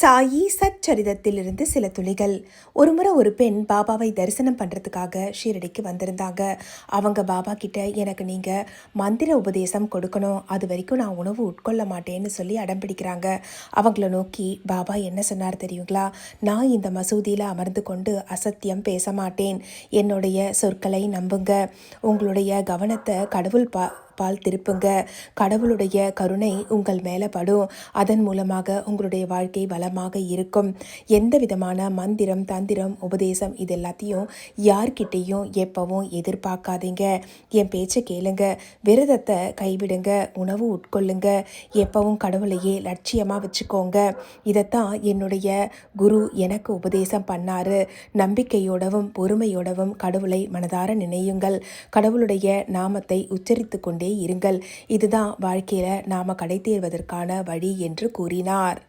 சாயி சச்சரிதத்திலிருந்து சில துளிகள். ஒருமுறை ஒரு பெண் பாபாவை தரிசனம் பண்ணுறதுக்காக ஷீரடிக்கு வந்திருந்தாங்க. அவங்க பாபா கிட்ட எனக்கு நீங்கள் மந்திர உபதேசம் கொடுக்கணும். அது வரைக்கும் நான் உணவு உட்கொள்ள மாட்டேன்னு சொல்லி அடம் பிடிக்கிறாங்க. அவங்கள நோக்கி பாபா என்ன சொன்னார் தெரியுங்களா? நான் இந்த மசூதியில் அமர்ந்து கொண்டு அசத்தியம் பேச மாட்டேன். என்னுடைய சொற்களை நம்புங்க. உங்களுடைய கவனத்தை கடவுள் பா பால் திருப்புங்க. கடவுளுடைய கருணை உங்கள் மேலே படும். அதன் மூலமாக உங்களுடைய வாழ்க்கை வளமாக இருக்கும். எந்த விதமான மந்திரம் தந்திரம் உபதேசம் இது எல்லாத்தையும் யார்கிட்டேயும் எப்பவும் எதிர்பார்க்காதீங்க. என் பேச்சை கேளுங்க. விரதத்தை கைவிடுங்க. உணவு உட்கொள்ளுங்க. எப்பவும் கடவுளையே லட்சியமாக வச்சுக்கோங்க. இதைத்தான் என்னுடைய குரு எனக்கு உபதேசம் பண்ணாரு. நம்பிக்கையோடவும் பொறுமையோடவும் கடவுளை மனதார நினையுங்கள். கடவுளுடைய நாமத்தை உச்சரித்து கொண்டே இருங்கள். இதுதான் வாழ்க்கையில நாம கடை தேர்வதற்கான வழி என்று கூறினார்.